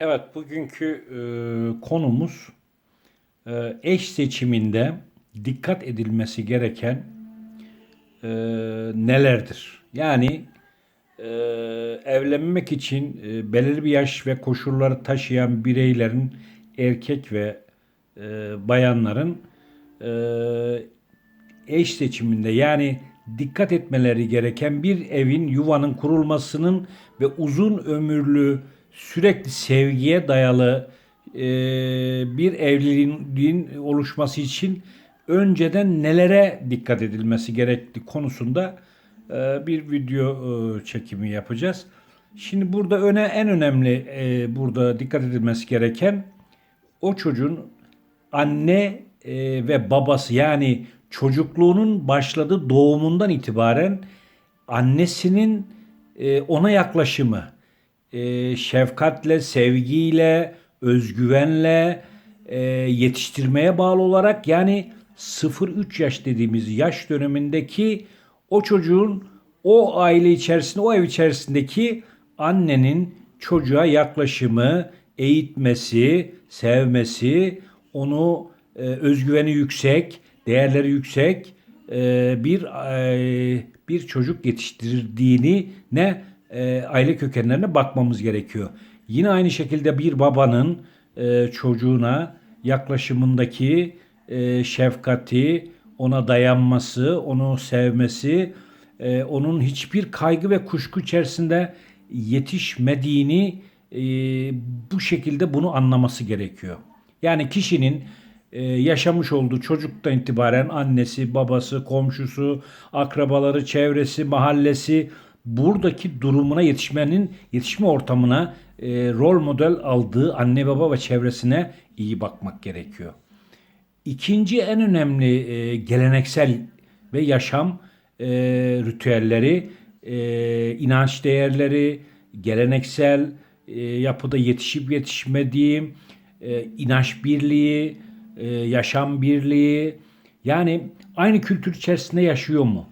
Evet, bugünkü e, konumuz e, eş seçiminde dikkat edilmesi gereken e, nelerdir? Yani e, evlenmek için e, belirli bir yaş ve koşulları taşıyan bireylerin, erkek ve e, bayanların e, eş seçiminde yani dikkat etmeleri gereken bir evin, yuvanın kurulmasının ve uzun ömürlü sürekli sevgiye dayalı e, bir evliliğin oluşması için önceden nelere dikkat edilmesi gerektiği konusunda e, bir video e, çekimi yapacağız. Şimdi burada öne en önemli e, burada dikkat edilmesi gereken o çocuğun anne e, ve babası yani çocukluğunun başladığı doğumundan itibaren annesinin e, ona yaklaşımı, e, şefkatle, sevgiyle, özgüvenle e, yetiştirmeye bağlı olarak yani 0-3 yaş dediğimiz yaş dönemindeki o çocuğun o aile içerisinde, o ev içerisindeki annenin çocuğa yaklaşımı, eğitmesi, sevmesi, onu e, özgüveni yüksek, değerleri yüksek e, bir e, bir çocuk yetiştirdiğini ne e, aile kökenlerine bakmamız gerekiyor. Yine aynı şekilde bir babanın e, çocuğuna yaklaşımındaki e, şefkati, ona dayanması, onu sevmesi, e, onun hiçbir kaygı ve kuşku içerisinde yetişmediğini e, bu şekilde bunu anlaması gerekiyor. Yani kişinin e, yaşamış olduğu çocuktan itibaren annesi, babası, komşusu, akrabaları, çevresi, mahallesi buradaki durumuna yetişmenin yetişme ortamına e, rol model aldığı anne baba ve çevresine iyi bakmak gerekiyor. İkinci en önemli e, geleneksel ve yaşam e, ritüelleri, e, inanç değerleri, geleneksel e, yapıda yetişip yetişmediği, e, inanç birliği, e, yaşam birliği, yani aynı kültür içerisinde yaşıyor mu?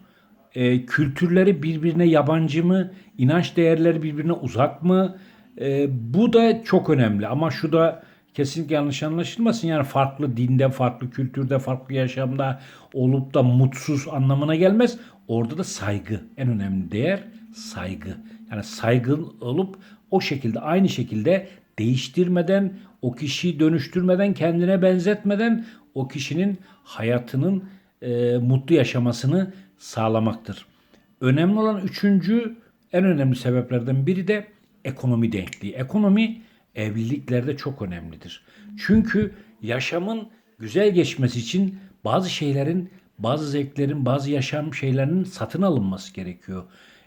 E, kültürleri birbirine yabancı mı? İnanç değerleri birbirine uzak mı? E, bu da çok önemli ama şu da kesinlikle yanlış anlaşılmasın. Yani farklı dinde, farklı kültürde, farklı yaşamda olup da mutsuz anlamına gelmez. Orada da saygı en önemli değer saygı. Yani saygı olup o şekilde aynı şekilde değiştirmeden, o kişiyi dönüştürmeden, kendine benzetmeden o kişinin hayatının e, mutlu yaşamasını sağlamaktır. Önemli olan üçüncü en önemli sebeplerden biri de ekonomi denkliği. Ekonomi evliliklerde çok önemlidir. Çünkü yaşamın güzel geçmesi için bazı şeylerin, bazı zevklerin, bazı yaşam şeylerinin satın alınması gerekiyor.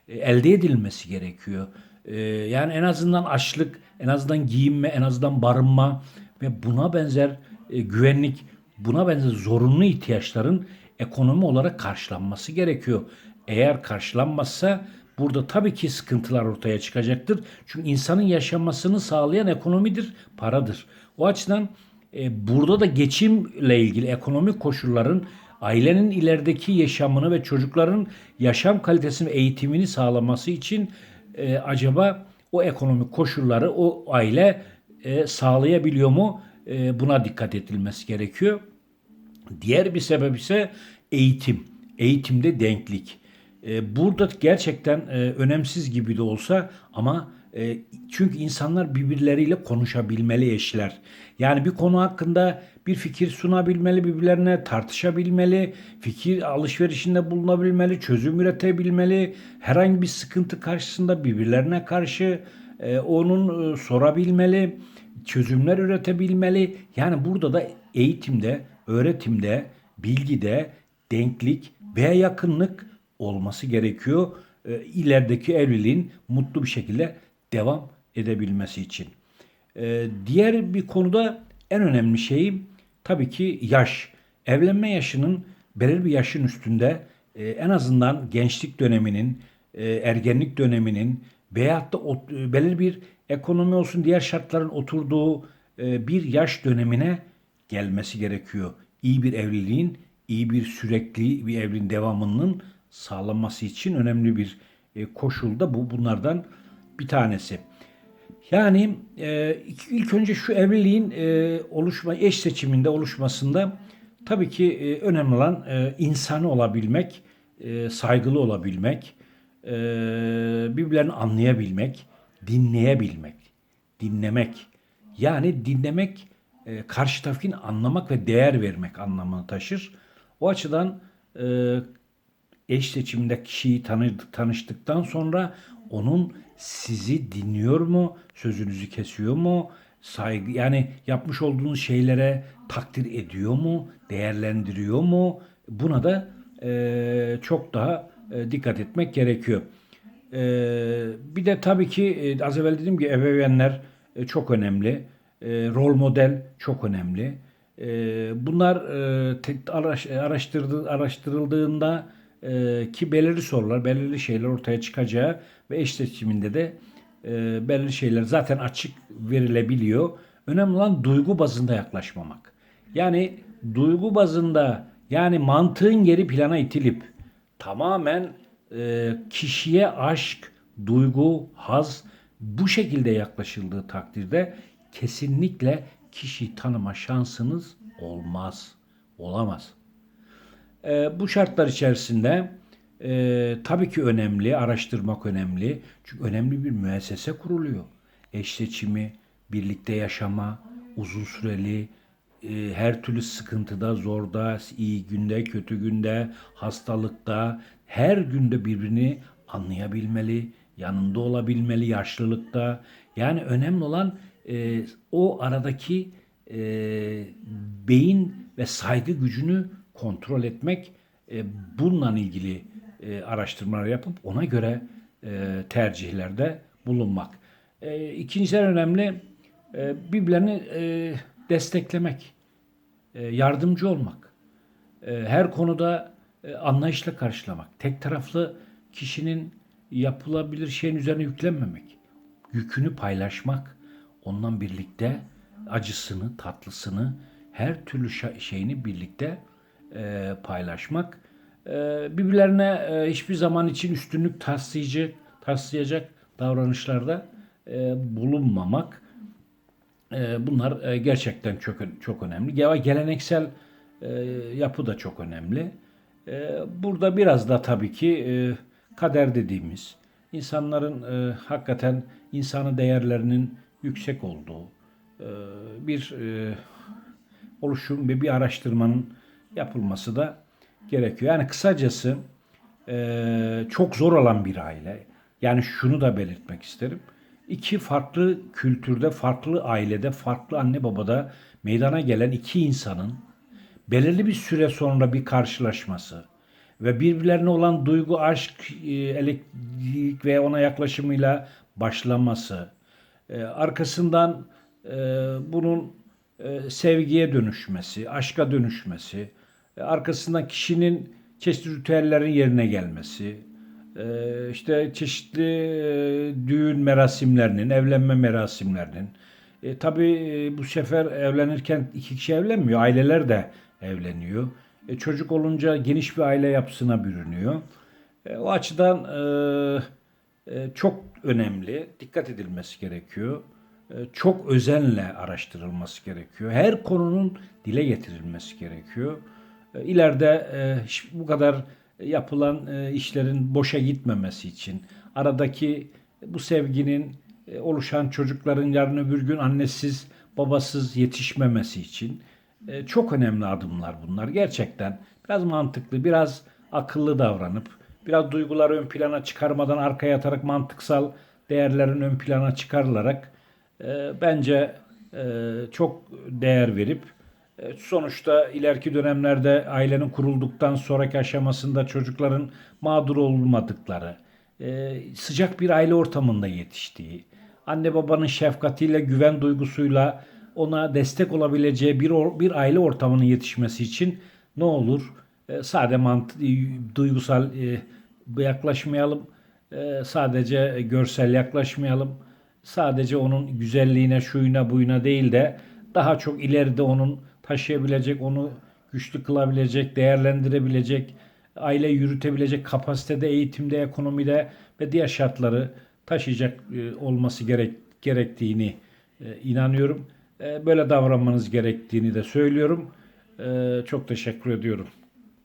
E, elde edilmesi gerekiyor. E, yani en azından açlık, en azından giyinme, en azından barınma ve buna benzer e, güvenlik, buna benzer zorunlu ihtiyaçların ekonomi olarak karşılanması gerekiyor. Eğer karşılanmazsa burada tabii ki sıkıntılar ortaya çıkacaktır. Çünkü insanın yaşamasını sağlayan ekonomidir, paradır. O açıdan e, burada da geçimle ilgili ekonomik koşulların ailenin ilerideki yaşamını ve çocukların yaşam kalitesini ve eğitimini sağlaması için e, acaba o ekonomik koşulları o aile e, sağlayabiliyor mu? E, buna dikkat edilmesi gerekiyor. Diğer bir sebep ise eğitim. Eğitimde denklik. E, burada gerçekten e, önemsiz gibi de olsa ama e, çünkü insanlar birbirleriyle konuşabilmeli eşler. Yani bir konu hakkında bir fikir sunabilmeli, birbirlerine tartışabilmeli, fikir alışverişinde bulunabilmeli, çözüm üretebilmeli. Herhangi bir sıkıntı karşısında birbirlerine karşı onun sorabilmeli, çözümler üretebilmeli. Yani burada da eğitimde, öğretimde, bilgide denklik veya yakınlık olması gerekiyor. E, ilerideki evliliğin mutlu bir şekilde devam edebilmesi için. E, diğer bir konuda en önemli şey tabii ki yaş. Evlenme yaşının belirli bir yaşın üstünde e, en azından gençlik döneminin, e, ergenlik döneminin veyahut da e, belirli bir ekonomi olsun diğer şartların oturduğu bir yaş dönemine gelmesi gerekiyor. İyi bir evliliğin, iyi bir sürekli bir evliliğin devamının sağlanması için önemli bir e, koşul da bu bunlardan bir tanesi. Yani e, ilk- önce şu evliliğin e, oluşma, eş seçiminde oluşmasında tabii ki önemli olan e, insani olabilmek, saygılı olabilmek, birbirlerini anlayabilmek, dinleyebilmek, dinlemek. Yani dinlemek e, karşı tarafın anlamak ve değer vermek anlamını taşır. O açıdan e, eş seçiminde kişiyi tanı, tanıştıktan sonra onun sizi dinliyor mu, sözünüzü kesiyor mu, saygı yani yapmış olduğunuz şeylere takdir ediyor mu, değerlendiriyor mu? Buna da e, çok daha e, dikkat etmek gerekiyor. E, bir de tabii ki e, az evvel dediğim gibi ebeveynler e, çok önemli. E, rol model çok önemli. E, bunlar e, tek- araş- araştırdı, araştırıldığında e, ki belirli sorular, belirli şeyler ortaya çıkacağı ve eş seçiminde de e, belirli şeyler zaten açık verilebiliyor. Önemli olan duygu bazında yaklaşmamak. Yani duygu bazında yani mantığın geri plana itilip tamamen e, kişiye aşk, duygu, haz bu şekilde yaklaşıldığı takdirde kesinlikle kişi tanıma şansınız olmaz. Olamaz. E, bu şartlar içerisinde e, tabii ki önemli, araştırmak önemli. Çünkü önemli bir müessese kuruluyor. Eş seçimi, birlikte yaşama, uzun süreli, e, her türlü sıkıntıda, zorda, iyi günde, kötü günde, hastalıkta, her günde birbirini anlayabilmeli, yanında olabilmeli, yaşlılıkta. Yani önemli olan e, o aradaki e, beyin ve saygı gücünü kontrol etmek, e, bununla ilgili e, araştırmalar yapıp ona göre e, tercihlerde bulunmak. E, ikincisi en önemli e, birbirlerini e, desteklemek, e, yardımcı olmak. E, her konuda e, anlayışla karşılamak. Tek taraflı kişinin yapılabilir şeyin üzerine yüklenmemek. Yükünü paylaşmak. Ondan birlikte acısını, tatlısını, her türlü şeyini birlikte e, paylaşmak. E, birbirlerine e, hiçbir zaman için üstünlük taslayacak, taslayacak davranışlarda e, bulunmamak. E, bunlar e, gerçekten çok çok önemli. Gel- Geleneksel e, yapı da çok önemli. E, burada biraz da tabii ki e, kader dediğimiz insanların e, hakikaten insanı değerlerinin yüksek olduğu e, bir e, oluşum ve bir araştırmanın yapılması da gerekiyor. Yani kısacası e, çok zor olan bir aile. Yani şunu da belirtmek isterim. İki farklı kültürde, farklı ailede, farklı anne babada meydana gelen iki insanın belirli bir süre sonra bir karşılaşması ve birbirlerine olan duygu, aşk, e, elektrik ve ona yaklaşımıyla başlaması, e, arkasından e, bunun e, sevgiye dönüşmesi, aşka dönüşmesi, e, arkasından kişinin çeşitli ritüellerin yerine gelmesi, işte çeşitli düğün merasimlerinin, evlenme merasimlerinin, e, tabii bu sefer evlenirken iki kişi evlenmiyor, aileler de evleniyor. E, çocuk olunca geniş bir aile yapısına bürünüyor. E, o açıdan e, çok önemli, dikkat edilmesi gerekiyor. E, çok özenle araştırılması gerekiyor. Her konunun dile getirilmesi gerekiyor. E, İleride e, bu kadar yapılan e, işlerin boşa gitmemesi için aradaki bu sevginin e, oluşan çocukların yarın öbür gün annesiz babasız yetişmemesi için çok önemli adımlar bunlar. Gerçekten biraz mantıklı, biraz akıllı davranıp, biraz duyguları ön plana çıkarmadan arkaya atarak mantıksal değerlerin ön plana çıkarılarak e, bence e, çok değer verip e, sonuçta ileriki dönemlerde ailenin kurulduktan sonraki aşamasında çocukların mağdur olmadıkları, e, sıcak bir aile ortamında yetiştiği, anne babanın şefkatiyle, güven duygusuyla ona destek olabileceği bir bir aile ortamının yetişmesi için ne olur? E, sade mant duygusal e, yaklaşmayalım. E, sadece görsel yaklaşmayalım. Sadece onun güzelliğine, şuyuna, buyuna değil de daha çok ileride onun taşıyabilecek, onu güçlü kılabilecek, değerlendirebilecek, aile yürütebilecek kapasitede, eğitimde, ekonomide ve diğer şartları taşıyacak e, olması gerek gerektiğini e, inanıyorum. E, böyle davranmanız gerektiğini de söylüyorum. E, çok teşekkür ediyorum.